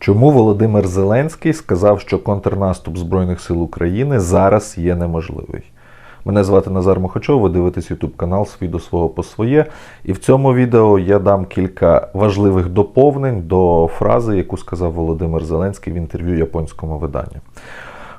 Чому Володимир Зеленський сказав, що контрнаступ Збройних сил України зараз є неможливий? Мене звати Назар Мохачов, ви дивитесь YouTube канал «Свій до свого по своє. І в цьому відео я дам кілька важливих доповнень до фрази, яку сказав Володимир Зеленський в інтерв'ю японському виданню.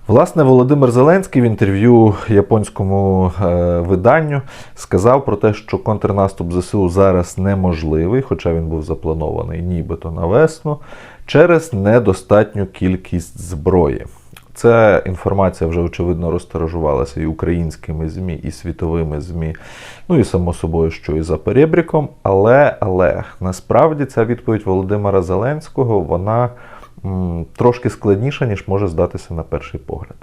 Власне, Володимир Зеленський в інтерв'ю японському е, виданню сказав про те, що контрнаступ ЗСУ зараз неможливий, хоча він був запланований нібито на весну, через недостатню кількість зброї. Ця інформація вже очевидно розтиражувалася і українськими ЗМІ, і світовими ЗМІ, ну і само собою, що і за перебріком. Але, але насправді ця відповідь Володимира Зеленського вона трошки складніша, ніж може здатися на перший погляд.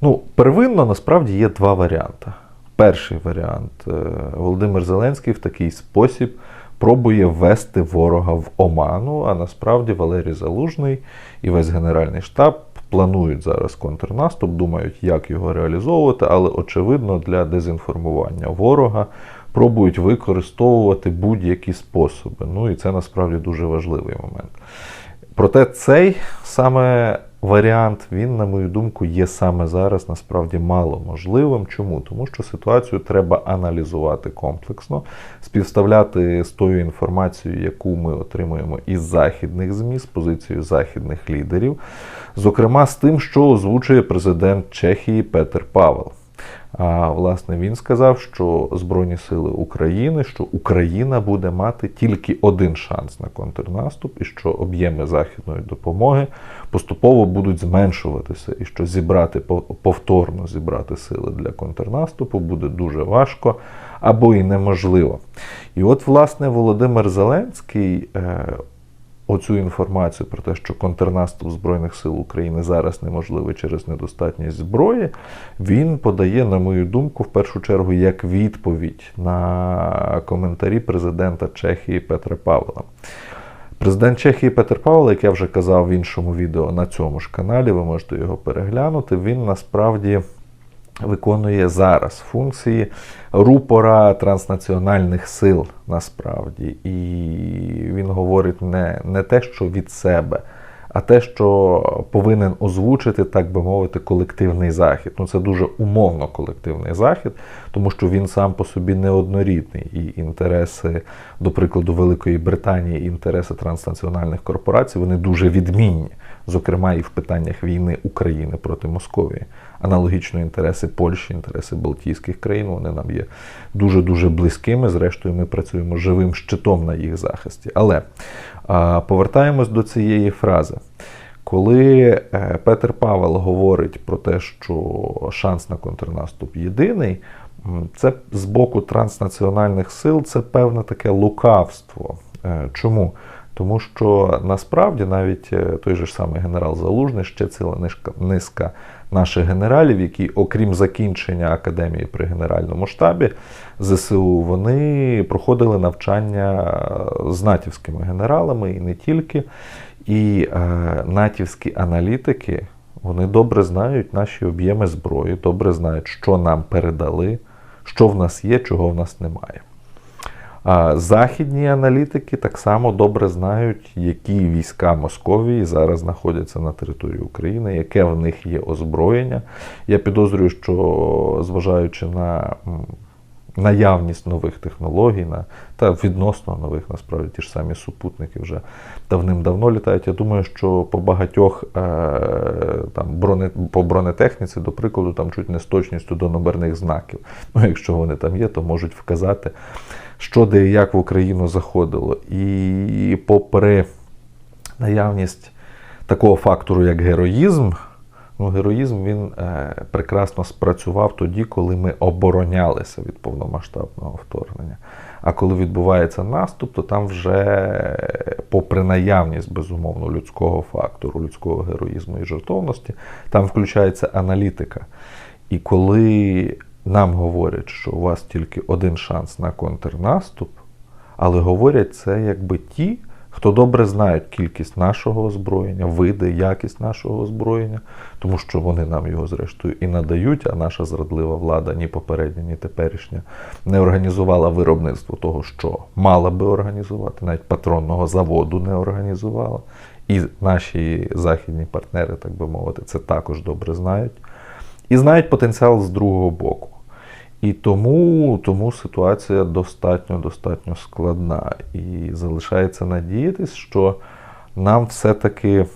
Ну, первинно насправді є два варіанти. Перший варіант е, Володимир Зеленський в такий спосіб пробує ввести ворога в оману, а насправді Валерій Залужний і весь Генеральний штаб планують зараз контрнаступ, думають, як його реалізовувати, але очевидно для дезінформування ворога пробують використовувати будь-які способи. Ну і це насправді дуже важливий момент. Проте цей саме варіант, він, на мою думку, є саме зараз насправді мало можливим. Чому? Тому що ситуацію треба аналізувати комплексно, співставляти з тою інформацією, яку ми отримуємо із західних ЗМІ, з позицією західних лідерів, зокрема з тим, що озвучує президент Чехії Петер Павел. А власне він сказав, що Збройні Сили України, що Україна буде мати тільки один шанс на контрнаступ, і що об'єми західної допомоги поступово будуть зменшуватися, і що зібрати повторно зібрати сили для контрнаступу буде дуже важко або і неможливо. І от, власне, Володимир Зеленський. Оцю інформацію про те, що контрнаступ Збройних сил України зараз неможливий через недостатність зброї, він подає, на мою думку, в першу чергу як відповідь на коментарі президента Чехії Петра Павла. Президент Чехії Петр Павел, як я вже казав в іншому відео на цьому ж каналі, ви можете його переглянути, він насправді виконує зараз функції рупора транснаціональних сил насправді. І він говорить не, не те, що від себе. А те, що повинен озвучити, так би мовити, колективний захід. Ну це дуже умовно колективний захід, тому що він сам по собі неоднорідний. І інтереси, до прикладу, Великої Британії, інтереси транснаціональних корпорацій, вони дуже відмінні, зокрема і в питаннях війни України проти Московії. Аналогічно інтереси Польщі, інтереси Балтійських країн, вони нам є дуже-дуже близькими. Зрештою, ми працюємо живим щитом на їх захисті. Але повертаємось до цієї фрази. Коли е, Петер Павел говорить про те, що шанс на контрнаступ єдиний, це з боку транснаціональних сил це певне таке лукавство. Е, чому? Тому що насправді навіть е, той же ж самий генерал Залужний, ще ціла низка, наших генералів, які, окрім закінчення академії при Генеральному штабі ЗСУ, вони проходили навчання з натівськими генералами і не тільки. І е, натівські аналітики вони добре знають наші об'єми зброї, добре знають, що нам передали, що в нас є, чого в нас немає. Західні аналітики так само добре знають, які війська Московії зараз знаходяться на території України, яке в них є озброєння. Я підозрюю, що зважаючи на наявність нових технологій, на, та відносно нових, насправді ті ж самі супутники вже давним-давно літають. Я думаю, що по багатьох е, там броне, по бронетехніці, до прикладу, там чуть не з точністю до номерних знаків. Ну, якщо вони там є, то можуть вказати що де і як в Україну заходило. І попри наявність такого фактору, як героїзм, ну, героїзм він е, прекрасно спрацював тоді, коли ми оборонялися від повномасштабного вторгнення. А коли відбувається наступ, то там вже, попри наявність, безумовно, людського фактору, людського героїзму і жертовності, там включається аналітика. І коли нам говорять, що у вас тільки один шанс на контрнаступ, але говорять це якби ті, хто добре знають кількість нашого озброєння, види, якість нашого озброєння, тому що вони нам його зрештою і надають, а наша зрадлива влада, ні попередня, ні теперішня, не організувала виробництво того, що мала би організувати, навіть патронного заводу не організувала. І наші західні партнери, так би мовити, це також добре знають. І знають потенціал з другого боку. І тому, тому ситуація достатньо достатньо складна. І залишається надіятись, що нам все-таки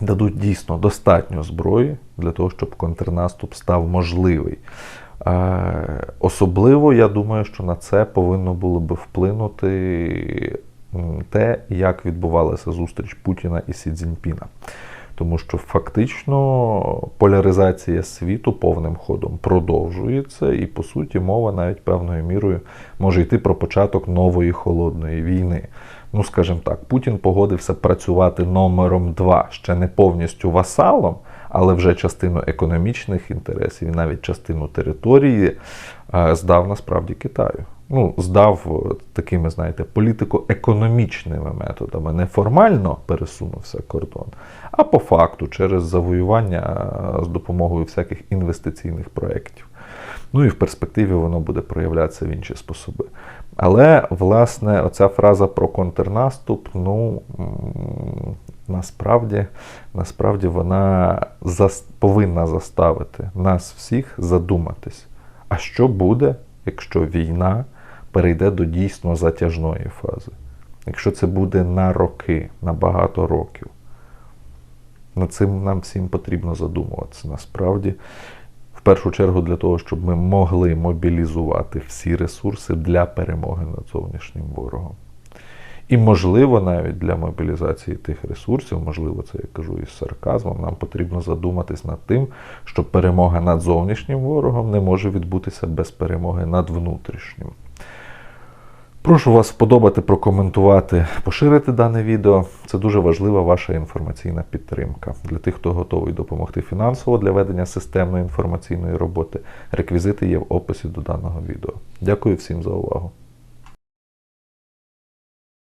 дадуть дійсно достатньо зброї для того, щоб контрнаступ став можливий. Особливо, я думаю, що на це повинно було би вплинути те, як відбувалася зустріч Путіна і Сі Цзіньпіна. Тому що фактично поляризація світу повним ходом продовжується, і по суті мова навіть певною мірою може йти про початок нової холодної війни. Ну, скажімо так, Путін погодився працювати номером два, ще не повністю васалом, але вже частину економічних інтересів і навіть частину території е, здав насправді Китаю. Ну, здав е, такими, знаєте, політико-економічними методами. Не формально пересунувся кордон, а по факту через завоювання е, з допомогою всяких інвестиційних проєктів. Ну і в перспективі воно буде проявлятися в інші способи. Але, власне, оця фраза про контрнаступ, ну насправді, насправді вона зас- повинна заставити нас всіх задуматись. А що буде, якщо війна перейде до дійсно затяжної фази? Якщо це буде на роки, на багато років? Над цим нам всім потрібно задумуватися насправді. В першу чергу для того, щоб ми могли мобілізувати всі ресурси для перемоги над зовнішнім ворогом. І, можливо, навіть для мобілізації тих ресурсів, можливо, це я кажу із сарказмом, нам потрібно задуматись над тим, що перемога над зовнішнім ворогом не може відбутися без перемоги над внутрішнім. Прошу вас сподобати, прокоментувати, поширити дане відео. Це дуже важлива ваша інформаційна підтримка. Для тих, хто готовий допомогти фінансово для ведення системної інформаційної роботи. Реквізити є в описі до даного відео. Дякую всім за увагу.